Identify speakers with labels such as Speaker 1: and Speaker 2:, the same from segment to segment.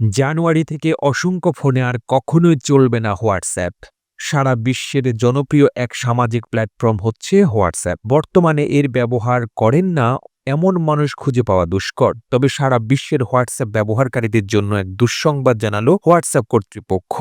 Speaker 1: জানুয়ারি থেকে অসংখ্য ফোনে আর কখনোই চলবে না হোয়াটসঅ্যাপ। সারা বিশ্বের জনপ্রিয় এক সামাজিক প্ল্যাটফর্ম হচ্ছে হোয়াটসঅ্যাপ। বর্তমানে এর ব্যবহার করেন না এমন মানুষ খুঁজে পাওয়া দুষ্কর। তবে সারা বিশ্বের হোয়াটসঅ্যাপ ব্যবহারকারীদের জন্য এক দুঃসংবাদ জানালো হোয়াটসঅ্যাপ কর্তৃপক্ষ।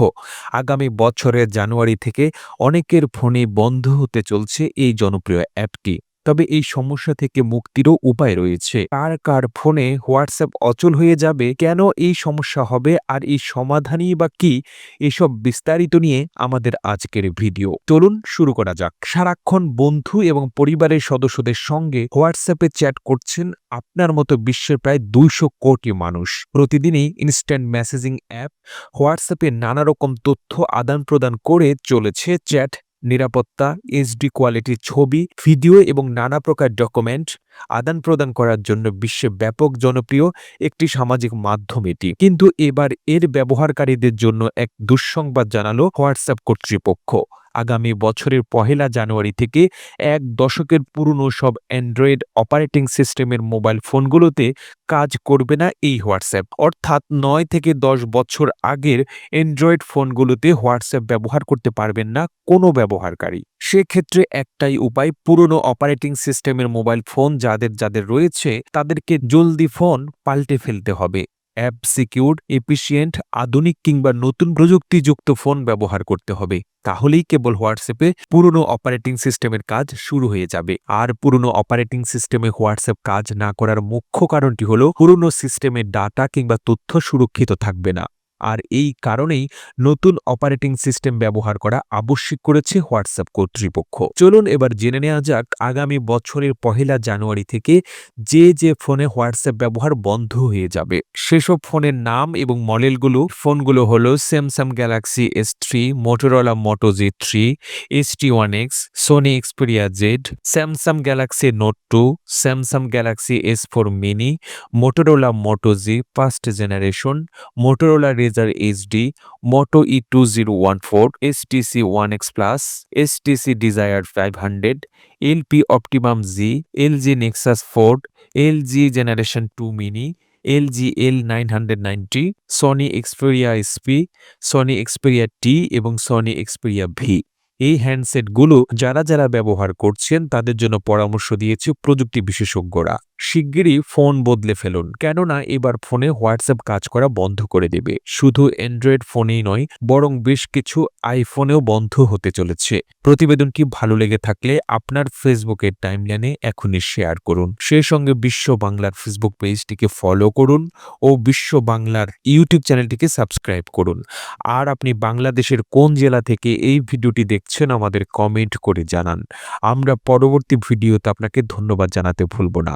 Speaker 1: আগামী বছরের জানুয়ারি থেকে অনেকের ফোনে বন্ধ হতে চলছে এই জনপ্রিয় অ্যাপটি। তবে এই সমস্যা থেকে মুক্তিরও উপায় রয়েছে। কার কার ফোনে হোয়াটসঅ্যাপ অচল হয়ে যাবে, কেন এই সমস্যা হবে, আর এই সমাধানই বা কি, এসব বিস্তারিত নিয়ে আমাদের আজকের ভিডিও। চলুন শুরু করা যাক। সারাক্ষণ বন্ধু এবং পরিবারের সদস্যদের সঙ্গে হোয়াটসঅ্যাপে চ্যাট করছেন আপনার মতো বিশ্বের প্রায় দুইশো কোটি মানুষ। প্রতিদিনই ইনস্ট্যান্ট মেসেজিং অ্যাপ হোয়াটসঅ্যাপে নানা রকম তথ্য আদান প্রদান করে চলেছে চ্যাট। নিরাপত্তা এইচডি কোয়ালিটির ছবি, ভিডিও এবং নানা প্রকার ডকুমেন্ট আদান প্রদান করার জন্য বিশ্বে ব্যাপক জনপ্রিয় একটি সামাজিক মাধ্যম এটি। কিন্তু এবার এর ব্যবহারকারীদের জন্য এক দুঃসংবাদ জানালো হোয়াটসঅ্যাপ কর্তৃপক্ষ। আগামী বছরের পহেলা জানুয়ারি থেকে এক দশকের পুরনো সব অ্যান্ড্রয়েড অপারেটিং সিস্টেমের মোবাইল ফোনগুলোতে কাজ করবে না এই হোয়াটসঅ্যাপ। অর্থাৎ নয় থেকে দশ বছর আগের অ্যান্ড্রয়েড ফোনগুলোতে হোয়াটসঅ্যাপ ব্যবহার করতে পারবেন না কোনো ব্যবহারকারী। সেক্ষেত্রে একটাই উপায়, পুরনো অপারেটিং সিস্টেমের মোবাইল ফোন যাদের যাদের রয়েছে তাদেরকে জলদি ফোন পাল্টে ফেলতে হবে। অ্যাপ সিকিউর এফিসিয়েন্ট আধুনিক কিংবা নতুন প্রযুক্তিযুক্ত ফোন ব্যবহার করতে হবে। তাহলেই কেবল হোয়াটসঅ্যাপে পুরনো অপারেটিং সিস্টেমের কাজ শুরু হয়ে যাবে। আর পুরনো অপারেটিং সিস্টেমে হোয়াটসঅ্যাপ কাজ না করার মুখ্য কারণটি হল পুরনো সিস্টেমের ডাটা কিংবা তথ্য সুরক্ষিত থাকবে না। আর এই কারণেই নতুন অপারেটিং সিস্টেম ব্যবহার করা আবশ্যিক করেছে হোয়াটসঅ্যাপ কর্তৃপক্ষ। চলুন এবার জেনে নেওয়া যাক আগামী বছরের পহেলা জানুয়ারি থেকে যে যে ফোনে হোয়াটসঅ্যাপ ব্যবহার বন্ধ হয়ে যাবে। সেসব ফোনের নাম এবং মডেলগুলো ফোনগুলো হলো Samsung Galaxy S three Motorola Moto G three S T one X Sony Xperia Z Samsung Galaxy Note two Samsung Galaxy S four mini Motorola Moto G first generation Motorola Razr HD Moto E two zero one four STC one X plus STC Desire five hundred LP Optimus G LG Nexus four LG generation two mini LG L nine hundred ninety Sony Xperia SP Sony Xperia T এবং Sony Xperia V এই হ্যান্ডসেটগুলো যারা যারা ব্যবহার করছেন তাদের জন্য পরামর্শ দিয়েছে প্রযুক্তি বিশেষজ্ঞরা। শিগগিরই ফোন বদলে ফেলুন। কেননা এবার ফোনে হোয়াটসঅ্যাপ কাজ করা বন্ধ করে দেবে। শুধু অ্যান্ড্রয়েড ফোনেই নয়, বরং বেশ কিছু আইফোনেও বন্ধ হতে চলেছে। প্রতিবেদনটি ভালো লেগে থাকলে আপনার ফেসবুকের টাইমলাইনে এখনই শেয়ার করুন। সেই সঙ্গে বিশ্ব বাংলার ফেসবুক পেজটিকে ফলো করুন ও বিশ্ব বাংলার ইউটিউব চ্যানেলটিকে সাবস্ক্রাইব করুন। আর আপনি বাংলাদেশের কোন জেলা থেকে এই ভিডিওটি দেখছেন আমাদের কমেন্ট করে জানান। আমরা পরবর্তী ভিডিওতে আপনাকে ধন্যবাদ জানাতে ভুলব না।